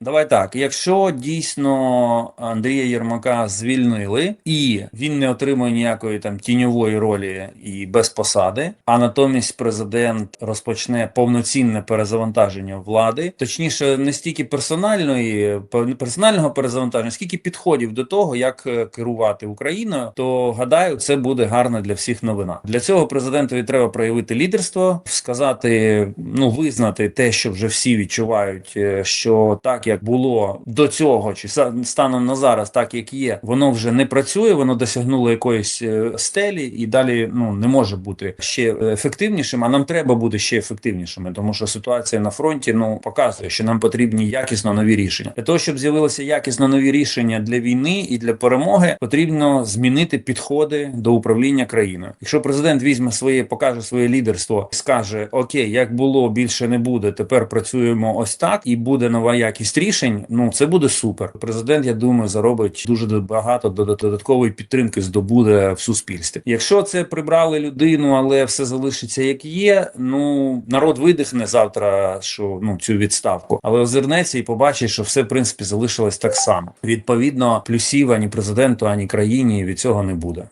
Давай так. Якщо дійсно Андрія Єрмака звільнили, і він не отримує ніякої там тіньової ролі і без посади, а натомість президент розпочне повноцінне перезавантаження влади, точніше, не стільки персональної персонального перезавантаження, скільки підходів до того, як е, керувати Україною, то гадаю, це буде гарна для всіх новина. Для цього президентові треба проявити лідерство, сказати, ну визнати те, що вже всі відчувають, е, що так як було до цього, чи станом на зараз, так як є, воно вже не працює, воно досягнуло якоїсь е, стелі і далі ну не може бути ще ефективнішим. А нам треба бути ще ефективнішими, тому що ситуація на фронті ну показує, що нам потрібні якісно нові рішення. Для того щоб з'явилися якісно нові рішення для війни і для перемоги, потрібно змінити підходи до управління країною. Якщо президент візьме своє, покаже своє лідерство, скаже: Окей, як було, більше не буде. Тепер працюємо ось так, і буде нова якість рішень. Ну це буде супер. Президент, я думаю, заробить дуже багато додат- додаткової підтримки здобуде в суспільстві. Якщо це прибрали людину, але все залишиться як є. Ну народ видихне завтра, що ну цю відставку, але озирнеться і побачить, що все в принципі залишилось так само. Відповідно, плюсів ані президенту, ані країні від цього не буде.